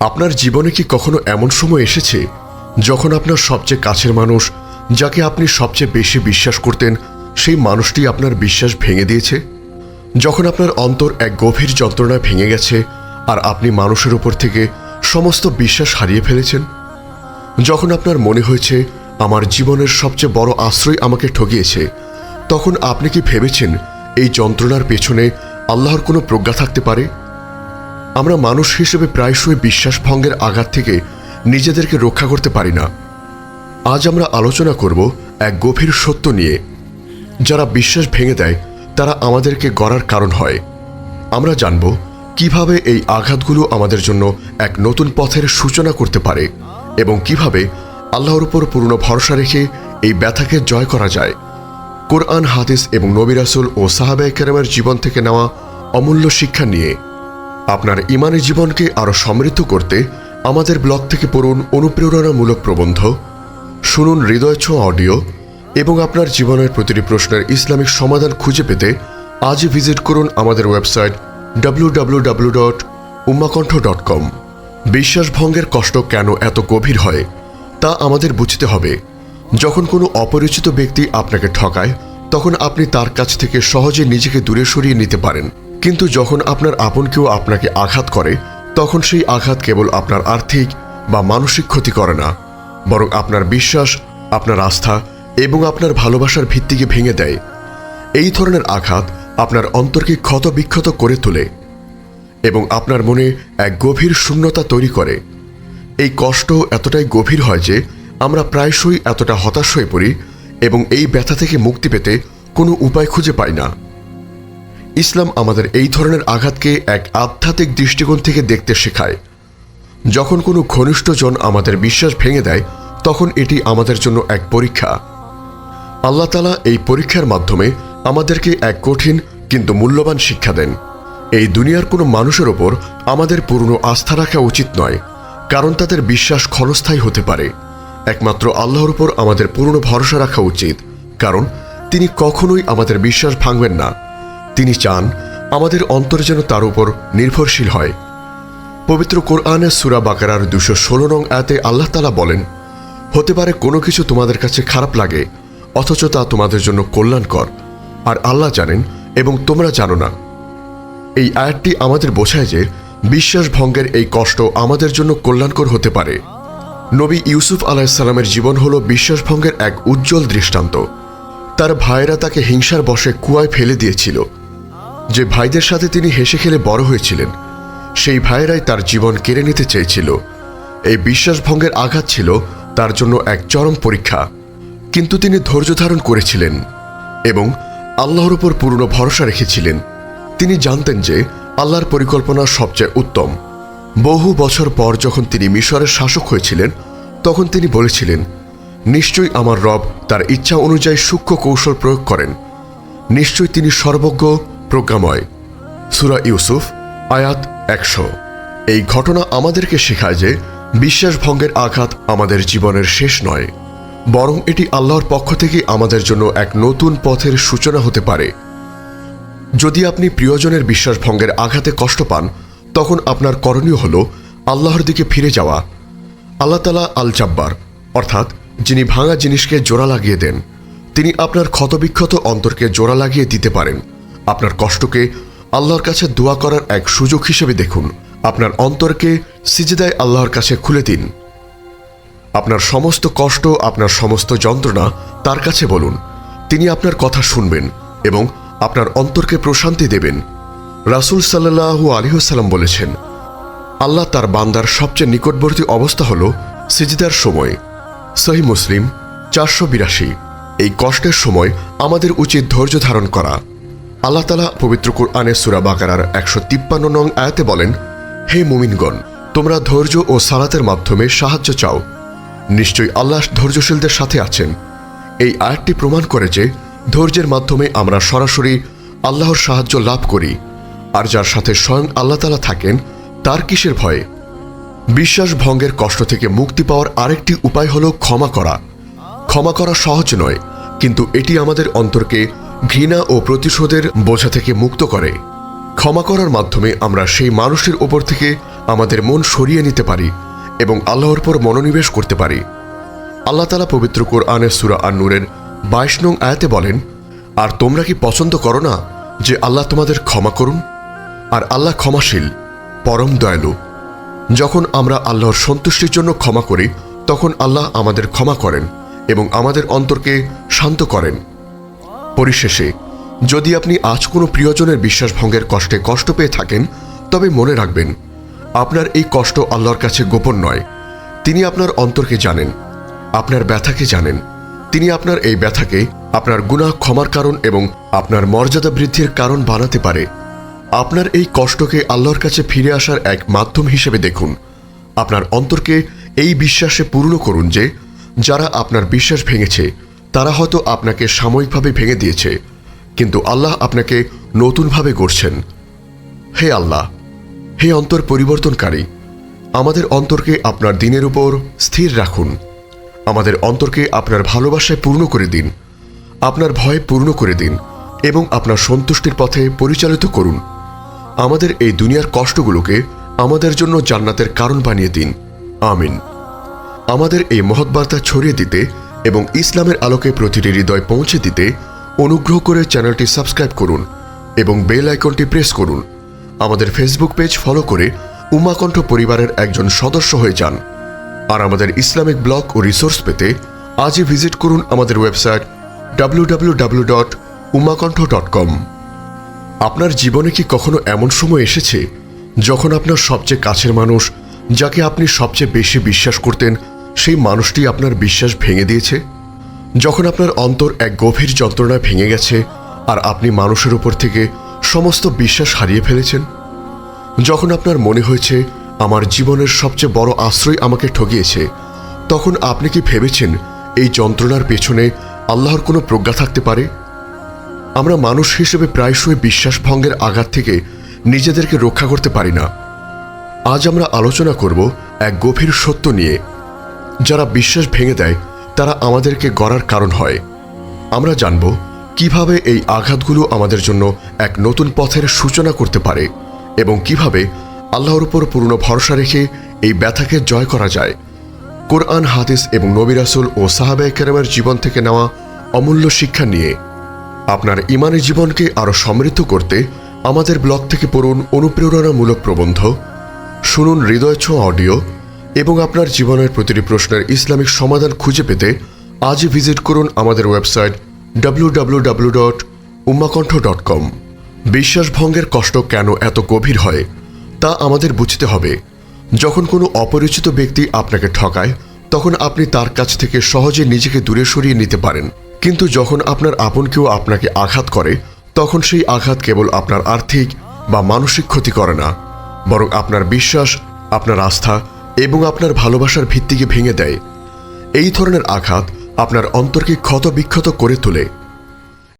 আপনার জীবনে কি কখনো এমন সময় এসেছে যখন আপনার সবচেয়ে কাছের মানুষ যাকে আপনি সবচেয়ে বেশি বিশ্বাস করতেন, সেই মানুষটি আপনার বিশ্বাস ভেঙে দিয়েছে? যখন আপনার অন্তর এক গভীর যন্ত্রণায় ভেঙে গেছে আর আপনি মানুষের উপর থেকে সমস্ত বিশ্বাস হারিয়ে ফেলেছেন? যখন আপনার মনে হয়েছে, আমার জীবনের সবচেয়ে বড় আশ্রয় আমাকে ঠকিয়েছে তখন আপনি কি ভেবেছেন এই যন্ত্রণার পেছনে আল্লাহর কোনো প্রজ্ঞা থাকতে পারে? আমরা মানুষ হিসেবে প্রায়শই বিশ্বাস ভঙ্গের আঘাত থেকে নিজেদেরকে রক্ষা করতে পারি না। আজ আমরা আলোচনা করব এক গভীর সত্য নিয়ে। যারা বিশ্বাস ভেঙে দেয়, তারা আমাদেরকে গড়ার কারণ হয়। আমরা জানব কীভাবে এই আঘাতগুলো আমাদের জন্য এক নতুন পথের সূচনা করতে পারে এবং কীভাবে আল্লাহর উপর পূর্ণ ভরসা রেখে এই ব্যথাকে জয় করা যায়। কোরআন, হাদিস এবং নবিরাসুল ও সাহাবায়ে কেরামের জীবন থেকে নেওয়া অমূল্য শিক্ষা নিয়ে আপনার ইমানি জীবনকে আরও সমৃদ্ধ করতে আমাদের ব্লগ থেকে পড়ুন অনুপ্রেরণামূলক প্রবন্ধ, শুনুন হৃদয় ছোঁয়া অডিও এবং আপনার জীবনের প্রতিটি প্রশ্নের ইসলামিক সমাধান খুঁজে পেতে আজই ভিজিট করুন আমাদের website W W W dot উম্মাকণ্ঠ dot com বিশ্বাসভঙ্গের কষ্ট কেন এত গভীর হয় তা আমাদের বুঝতে হবে। যখন কোনো অপরিচিত ব্যক্তি আপনাকে ঠকায়, তখন আপনি তার কাছ থেকে সহজে নিজেকে দূরে সরিয়ে নিতে পারেন। কিন্তু যখন আপনার আপন কেউ আপনাকে আঘাত করে, তখন সেই আঘাত কেবল আপনার আর্থিক বা মানসিক ক্ষতি করে না, বরং আপনার বিশ্বাস, আপনার আস্থা এবং আপনার ভালোবাসার ভিত্তিকে ভেঙে দেয়। এই ধরনের আঘাত আপনার অন্তরকে ক্ষত বিক্ষত করে তোলে এবং আপনার মনে এক গভীর শূন্যতা তৈরি করে। এই কষ্ট এতটাই গভীর হয় যে আমরা প্রায়শই এতটা হতাশ হয়ে পড়ি এবং এই ব্যথা থেকে মুক্তি পেতে কোনো উপায় খুঁজে পাই না। ইসলাম আমাদের এই ধরনের আঘাতকে এক আধ্যাত্মিক দৃষ্টিকোণ থেকে দেখতে শেখায়। যখন কোনো ঘনিষ্ঠজন আমাদের বিশ্বাস ভেঙে দেয়, তখন এটি আমাদের জন্য এক পরীক্ষা। আল্লাহ তালা এই পরীক্ষার মাধ্যমে আমাদেরকে এক কঠিন কিন্তু মূল্যবান শিক্ষা দেন। এই দুনিয়ার কোনো মানুষের ওপর আমাদের পুরনো আস্থা রাখা উচিত নয়, কারণ তাদের বিশ্বাস ক্ষণস্থায়ী হতে পারে। একমাত্র আল্লাহর উপর আমাদের পূর্ণ ভরসা রাখা উচিত, কারণ তিনি কখনোই আমাদের বিশ্বাস ভাঙবেন না। তিনি চান আমাদের অন্তর যেন তার উপর নির্ভরশীল হয়। পবিত্র কোরআনের সুরা বাকারার দুশো ষোলো নং আয়াতে আল্লাহ তালা বলেন, হতে পারে কোনো কিছু তোমাদের কাছে খারাপ লাগে, অথচ তা তোমাদের জন্য কল্যাণকর। আর আল্লাহ জানেন এবং তোমরা জানো না। এই আয়াতটি আমাদের বোঝায় যে বিশ্বাস ভঙ্গের এই কষ্ট আমাদের জন্য কল্যাণকর হতে পারে। নবী ইউসুফ আলাহিসাল্লামের জীবন হল বিশ্বাসভঙ্গের এক উজ্জ্বল দৃষ্টান্ত। তার ভাইয়েরা তাকে হিংসার বশে কুয়ায় ফেলে দিয়েছিল। যে ভাইদের সাথে তিনি হেসে খেলে বড় হয়েছিলেন, সেই ভাইয়েরাই তার জীবন কেড়ে নিতে চেয়েছিল। এই বিশ্বাসভঙ্গের আঘাত ছিল তার জন্য এক চরম পরীক্ষা। কিন্তু তিনি ধৈর্য ধারণ করেছিলেন এবং আল্লাহর উপর পূর্ণ ভরসা রেখেছিলেন। তিনি জানতেন যে আল্লাহর পরিকল্পনা সবচেয়ে উত্তম। বহু বছর পর যখন তিনি মিশরের শাসক হয়েছিলেন, তখন তিনি বলেছিলেন, নিশ্চয়ই আমার রব তার ইচ্ছা অনুযায়ী সূক্ষ্ম কৌশল প্রয়োগ করেন। নিশ্চয়ই তিনি সর্বজ্ঞ প্রজ্ঞাময়। সুরা ইউসুফ, আয়াত একশো। এই ঘটনা আমাদেরকে শেখায় যে বিশ্বাসভঙ্গের আঘাত আমাদের জীবনের শেষ নয়, বরং এটি আল্লাহর পক্ষ থেকে আমাদের জন্য এক নতুন পথের সূচনা হতে পারে। যদি আপনি প্রিয়জনের বিশ্বাসভঙ্গের আঘাতে কষ্ট পান, তখন আপনার করণীয় হল আল্লাহর দিকে ফিরে যাওয়া। আল্লাহ তালা আল জাব্বার অর্থাৎ যিনি ভাঙা জিনিসকে জোড়া লাগিয়ে দেন, তিনি আপনার ক্ষতবিক্ষত অন্তরকে জোড়া লাগিয়ে দিতে পারেন। আপনার কষ্টকে আল্লাহর কাছে দোয়া করার এক সুযোগ হিসেবে দেখুন। আপনার অন্তরকে সিজেদায় আল্লাহর কাছে খুলে দিন। আপনার সমস্ত কষ্ট, আপনার সমস্ত যন্ত্রণা তার কাছে বলুন। তিনি আপনার কথা শুনবেন এবং আপনার অন্তরকে প্রশান্তি দেবেন। রাসুল সাল্লাহু আলিহাল্লাম বলেছেন, আল্লাহ তার বান্দার সবচেয়ে নিকটবর্তী অবস্থা হল সিজিদার সময়। সহি মুসলিম চারশো বিরাশি। এই কষ্টের সময় আমাদের উচিত ধৈর্য ধারণ করা। আল্লাহ তালা পবিত্র কুরআনে সুরা বাকারার একশো তিপ্পান্ন নং আয়াতে বলেন, হে মুমিনগণ, তোমরা ধৈর্য ও সালাতের মাধ্যমে সাহায্য চাও। নিশ্চয়ই আল্লাহ ধৈর্যশীলদের সাথে আছেন। এই আয়াতটি প্রমাণ করে যে ধৈর্যের মাধ্যমে আমরা সরাসরি আল্লাহর সাহায্য লাভ করি, আর যার সাথে স্বয়ং আল্লাহ তালা থাকেন, তার কিসের ভয়ে? বিশ্বাস ভঙ্গের কষ্ট থেকে মুক্তি পাওয়ার আরেকটি উপায় হল ক্ষমা করা। ক্ষমা করা সহজ নয়, কিন্তু এটি আমাদের অন্তরকে ঘৃণা ও প্রতিশোধের বোঝা থেকে মুক্ত করে। ক্ষমা করার মাধ্যমে আমরা সেই মানুষের ওপর থেকে আমাদের মন সরিয়ে নিতে পারি এবং আল্লাহর পর মনোনিবেশ করতে পারি। আল্লাহ তালা পবিত্র কোরআনের সুরা আন্নুরের বাইশ নং আয়াতে বলেন, আর তোমরা কি পছন্দ করো না যে আল্লাহ তোমাদের ক্ষমা করুন? আর আল্লাহ ক্ষমাশীল, পরম দয়ালু। যখন আমরা আল্লাহর সন্তুষ্টির জন্য ক্ষমা করি, তখন আল্লাহ আমাদের ক্ষমা করেন এবং আমাদের অন্তরকে শান্ত করেন। পরিশেষে, যদি আপনি আজ কোনো প্রিয়জনের বিশ্বাসভঙ্গের কষ্টে কষ্ট পেয়ে থাকেন, তবে মনে রাখবেন, আপনার এই কষ্ট আল্লাহর কাছে গোপন নয়। তিনি আপনার অন্তরকে জানেন, আপনার ব্যথাকে জানেন। তিনি আপনার এই ব্যথাকে আপনার গুনাহ ক্ষমার কারণ এবং আপনার মর্যাদা বৃদ্ধির কারণ বানাতে পারে। আপনার এই কষ্টকে আল্লাহর কাছে ফিরে আসার এক মাধ্যম হিসেবে দেখুন। আপনার অন্তরকে এই বিশ্বাসে পূর্ণ করুন যে, যারা আপনার বিশ্বাস ভেঙেছে তারা হয়তো আপনাকে সাময়িকভাবে ভেঙে দিয়েছে, কিন্তু আল্লাহ আপনাকে নতুনভাবে গড়ছেন। হে আল্লাহ, হে অন্তর পরিবর্তনকারী, আমাদের অন্তরকে আপনার দিনের উপর স্থির রাখুন। আমাদের অন্তরকে আপনার ভালোবাসায় পূর্ণ করে দিন, আপনার ভয় পূর্ণ করে দিন এবং আপনার সন্তুষ্টির পথে পরিচালিত করুন। আমাদের এই দুনিয়ার কষ্টগুলোকে আমাদের জন্য জান্নাতের কারণ বানিয়ে দিন। আমিন। আমাদের এই মহৎ বার্তা ছড়িয়ে দিতে এবং ইসলামের আলোকে প্রতিটি হৃদয় পৌঁছে দিতে অনুগ্রহ করে চ্যানেলটি সাবস্ক্রাইব করুন এবং বেল আইকনটি প্রেস করুন। আমাদের ফেসবুক পেজ ফলো করে উমাকণ্ঠ পরিবারের একজন সদস্য হয়ে যান। আর আমাদের ইসলামিক ব্লগ ও রিসোর্স পেতে আজই ভিজিট করুন আমাদের website W dot dot com আপনার জীবনে কি কখনো এমন সময় এসেছে যখন আপনার সবচেয়ে কাছের মানুষ যাকে আপনি সবচেয়ে বেশি বিশ্বাস করতেন সেই মানুষটি আপনার বিশ্বাস ভেঙে দিয়েছে? যখন আপনার অন্তর এক গভীর যন্ত্রণায় ভেঙে গেছে আর আপনি মানুষের উপর থেকে সমস্ত বিশ্বাস হারিয়ে ফেলেছেন? যখন আপনার মনে হয়েছে আমার জীবনের সবচেয়ে বড় আশ্রয় আমাকে ঠকিয়েছে তখন আপনি কি ভেবেছেন এই যন্ত্রণার পেছনে আল্লাহর কোনো প্রজ্ঞা থাকতে পারে? আমরা মানুষ হিসেবে প্রায়শই বিশ্বাস ভঙ্গের আঘাত থেকে নিজেদেরকে রক্ষা করতে পারি না। আজ আমরা আলোচনা করব এক গভীর সত্য নিয়ে। যারা বিশ্বাস ভেঙে দেয়, তারা আমাদেরকে গড়ার কারণ হয়। আমরা জানব কীভাবে এই আঘাতগুলো আমাদের জন্য এক নতুন পথের সূচনা করতে পারে এবং কীভাবে আল্লাহর উপর পূর্ণ ভরসা রেখে এই ব্যথাকে জয় করা যায়। কোরআন, হাদিস এবং নবিরাসুল ও সাহাবায়ে কেরামের জীবন থেকে নেওয়া অমূল্য শিক্ষা নিয়ে আপনার ইমানি জীবনকে আরও সমৃদ্ধ করতে আমাদের ব্লগ থেকে পড়ুন অনুপ্রেরণামূলক প্রবন্ধ। শুনুন হৃদয় অডিও এবং আপনার জীবনের প্রতিটি প্রশ্নের ইসলামিক সমাধান খুঁজে পেতে আজই ভিজিট করুন আমাদের website W dot dot com বিশ্বাসভঙ্গের কষ্ট কেন এত গভীর হয়, তা আমাদের বুঝতে হবে। যখন কোনো অপরিচিত ব্যক্তি আপনাকে ঠকায়, তখন আপনি তার কাছ থেকে সহজে নিজেকে দূরে সরিয়ে নিতে পারেন। কিন্তু যখন আপনার আপন কেউ আপনাকে আঘাত করে, তখন সেই আঘাত কেবল আপনার আর্থিক বা মানসিক ক্ষতি করে না, বরং আপনার বিশ্বাস, আপনার আস্থা এবং আপনার ভালোবাসার ভিত্তিকে ভেঙে দেয়। এই ধরনের আঘাত আপনার অন্তরকে ক্ষত বিক্ষত করে তোলে।